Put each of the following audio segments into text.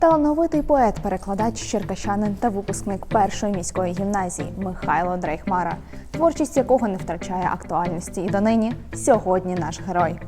Талановитий поет, перекладач, черкащанин та випускник першої міської гімназії Михайло Дрейхмара, творчість якого не втрачає актуальності і донині сьогодні наш герой.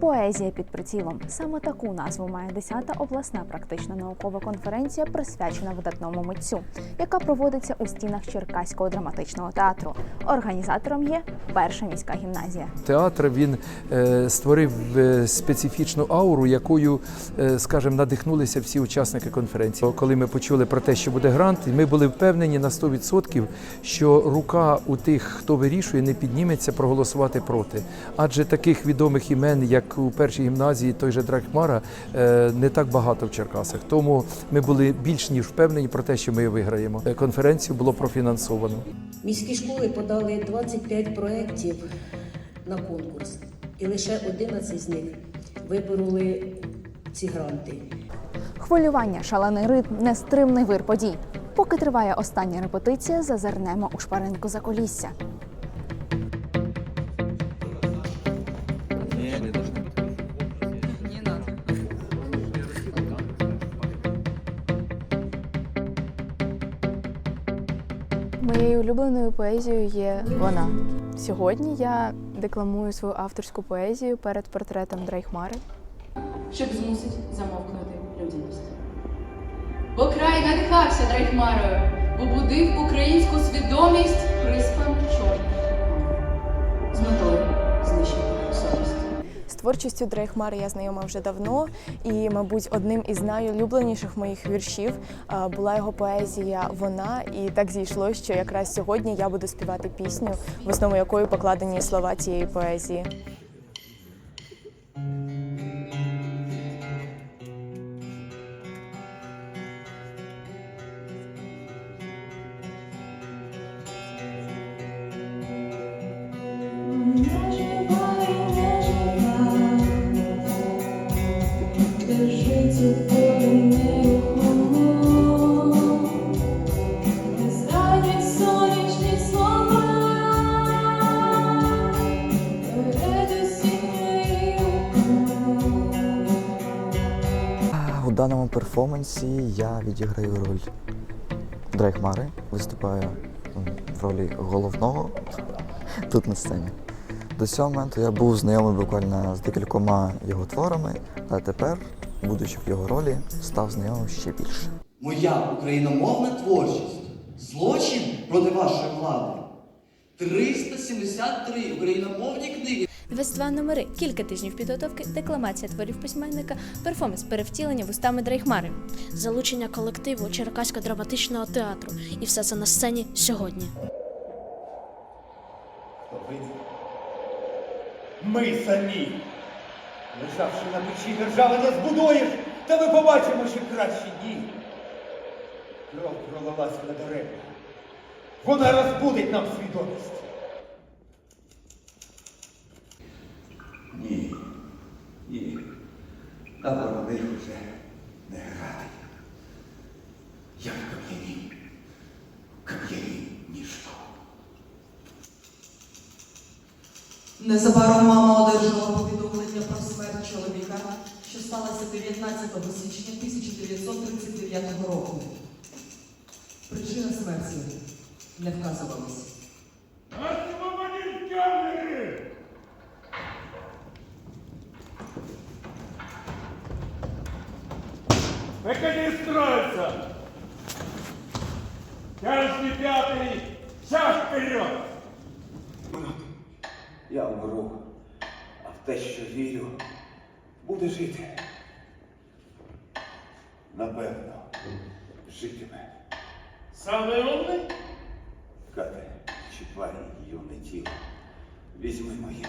Поезія під прицілом саме таку назву має 10-та обласна практична наукова конференція, присвячена видатному митцю, яка проводиться у стінах Черкаського драматичного театру. Організатором є перша міська гімназія. Театр він е, створив е, специфічну ауру, якою, е, скажімо, надихнулися всі учасники конференції. Коли ми почули про те, що буде грант, ми були впевнені на 100%, що рука у тих, хто вирішує, не підніметься проголосувати проти. Адже таких відомих імен, як у першій гімназії, той же Драхмара, е, не так багато в Черкасах. Тому ми були більш ніж впевнені про те, що ми виграємо. Е, Конференцію було профінансовано. Міські школи подали 25 проєктів на конкурс, і лише 11 з них вибороли ці гранти. Хвилювання, шалений ритм, нестримний вир подій. Поки триває остання репетиція, зазирнемо у шпаринку за колісся. Моєю улюбленою поезією є вона. Сьогодні я декламую свою авторську поезію перед портретом Драйхмари. щоб змусить замовкнути людяність. Бо край надихався Драйхмарою, побудив українську свідомість приспам творчістю Дрейхмари я знайома вже давно, і, мабуть, одним із найулюбленіших моїх віршів була його поезія Вона. І так зійшло, що якраз сьогодні я буду співати пісню, в основу якої покладені слова цієї поезії. Даному перформансі я відіграю роль Дрейхмари, виступаю в ролі головного тут на сцені. До цього моменту я був знайомий буквально з декількома його творами, а тепер, будучи в його ролі, став знайомим ще більше. Моя україномовна творчість злочин проти вашої влади. 373 україномовні книги 22 номери, кілька тижнів підготовки, декламація творів письменника, перформанс перевтілення вустами Дрейхмари. залучення колективу Черкаського драматичного театру. І все це на сцені сьогодні. Ми самі. Лежавши на печі держави не збудуєш, та ми побачимо ще кращі дні. Кров пролилася на дерева. Вона розбудить нам свідомість. На них вже не грати. Я в кам'яні, кам'яні ніжко. Незабаром мама одержала повідомлення про смерть чоловіка, що сталося 19 січня 1939 року. Причина смерті не вказувалась. Механіст строится! Каждый пятый, шаг вперед! Я вмру, а в те, що вірю, буде жити. Напевно, житиме. Самый умный? Кате, чіпай юне тіло. Візьми моє.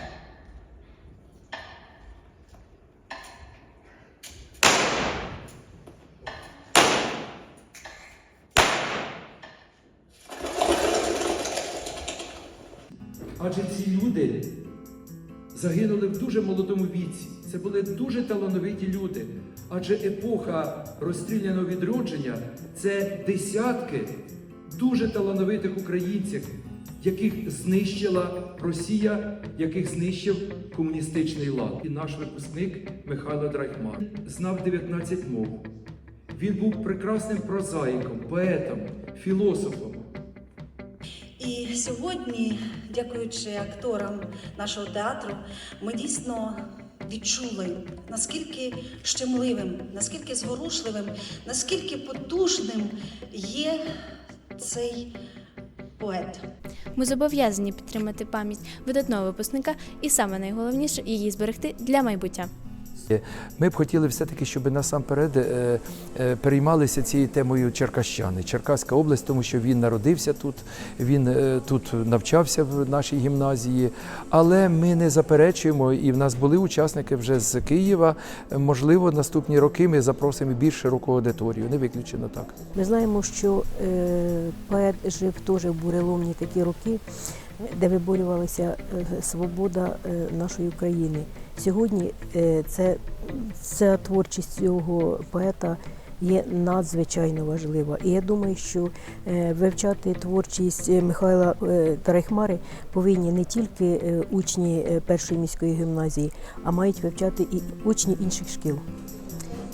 Адже ці люди загинули в дуже молодому віці. Це були дуже талановиті люди. Адже епоха розстріляного відродження це десятки дуже талановитих українців, яких знищила Росія, яких знищив комуністичний лад. І наш випускник Михайло Драйхмар знав 19 мов. Він був прекрасним прозаїком, поетом, філософом. І сьогодні, дякуючи акторам нашого театру, ми дійсно відчули, наскільки щемливим, наскільки зворушливим, наскільки потужним є цей поет. Ми зобов'язані підтримати пам'ять видатного випускника і саме найголовніше її зберегти для майбуття. Ми б хотіли все-таки, щоб насамперед е, е, переймалися цією темою черкащани, Черкаська область, тому що він народився тут, він е, тут навчався в нашій гімназії. Але ми не заперечуємо, і в нас були учасники вже з Києва. Можливо, наступні роки ми запросимо більш широку аудиторію. Не виключено так. Ми знаємо, що поет жив теж в буреломні такі роки, де виборювалася свобода нашої України. Сьогодні е, це, ця творчість цього поета є надзвичайно важлива. І я думаю, що е, вивчати творчість Михайла е, Тарайхмари повинні не тільки учні першої міської гімназії, а мають вивчати і учні інших шкіл.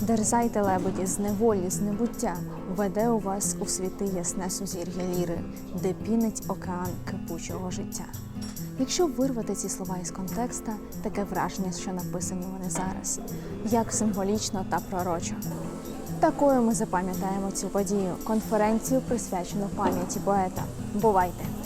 Дерзайте, лебеді, з неволі, з небуття, веде у вас у світи ясне сузір'я ліри, де пінить океан кипучого життя. Якщо вирвати ці слова із контекста, таке враження, що написані вони зараз, як символічно та пророчо. Такою ми запам'ятаємо цю подію конференцію, присвячену пам'яті поета. Бувайте!